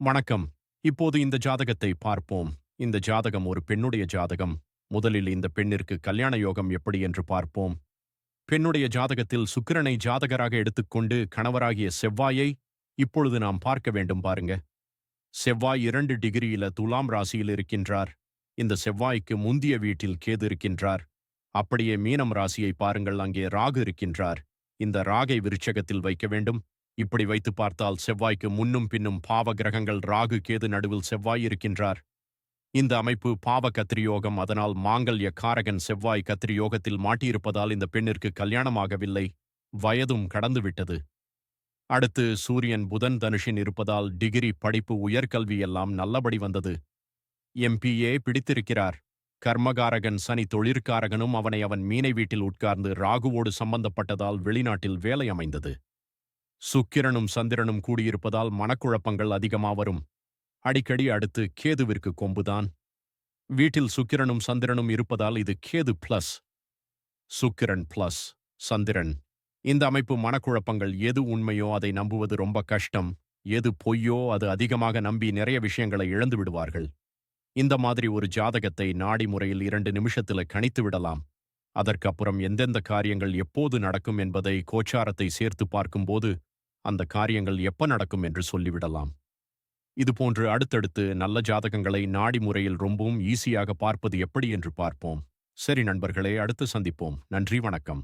வணக்கம். இப்போது இந்த ஜாதகத்தை பார்ப்போம். இந்த ஜாதகம் ஒரு பெண்ணுடைய ஜாதகம். முதலில் இந்த பெண்ணிற்கு கல்யாண யோகம் எப்படி என்று பார்ப்போம். பெண்ணுடைய ஜாதகத்தில் சுக்கிரனை ஜாதகராக எடுத்துக்கொண்டு கணவராகிய செவ்வாயை இப்பொழுது நாம் பார்க்க வேண்டும் பாருங்க. செவ்வாய் இரண்டு டிகிரியில துலாம் ராசியில் இருக்கின்றார். இந்த செவ்வாய்க்கு முந்திய வீட்டில் கேது இருக்கின்றார். அப்படியே மீனம் ராசியை பாருங்கள் அங்கே ராகு இருக்கின்றார். இந்த ராகை விருட்சகத்தில் வைக்க வேண்டும். இப்படி வைத்து பார்த்தால் செவ்வாய்க்கு முன்னும் பின்னும் பாவ கிரகங்கள் ராகு கேது நடுவில் செவ்வாய் இருக்கின்றார். இந்த அமைப்பு பாவ கத்திரியோகம் அதனால் மாங்கல்ய காரகன் செவ்வாய் கத்திரியோகத்தில் மாட்டியிருப்பதால் இந்த பெண்ணிற்கு கல்யாணமாகவில்லை. வயதும் கடந்துவிட்டது. அடுத்து சூரியன் புதன் தனுஷின் இருப்பதால் டிகிரி படிப்பு உயர்கல்வி எல்லாம் நல்லபடி வந்தது. எம்பிஏ பிடித்திருக்கிறார். கர்மகாரகன் சனி தொழிற்காரகனும் அவனை அவன் மீனை வீட்டில் உட்கார்ந்து ராகுவோடு சம்பந்தப்பட்டதால் வெளிநாட்டில் வேலை அமைந்தது. சுக்கிரனும் சந்திரனும் கூடியிருப்பதால் மனக்குழப்பங்கள் அதிகமா வரும். அடிக்கடி அடுத்து கேதுவிற்கு கொம்புதான். வீட்டில் சுக்கிரனும் சந்திரனும் இருப்பதால் இது கேது பிளஸ் சுக்கிரன் பிளஸ் சந்திரன். இந்த அமைப்பு மனக்குழப்பங்கள் எது உண்மையோ அதை நம்புவது ரொம்ப கஷ்டம். எது பொய்யோ அது அதிகமாக நம்பி நிறைய விஷயங்களை இழந்து விடுவார்கள். இந்த மாதிரி ஒரு ஜாதகத்தை நாடி முறையில் இரண்டு நிமிஷத்துல கணித்து விடலாம். அதற்கப்புறம் எந்தெந்த காரியங்கள் எப்போது நடக்கும் என்பதை கோச்சாரத்தை சேர்த்து பார்க்கும்போது அந்த காரியங்கள் எப்ப நடக்கும் என்று சொல்லிவிடலாம். இதுபோன்று அடுத்தடுத்து நல்ல ஜாதகங்களை நாடி முறையில் ரொம்பவும் ஈஸியாக பார்ப்பது எப்படி என்று பார்ப்போம். சரி நண்பர்களே அடுத்து சந்திப்போம். நன்றி வணக்கம்.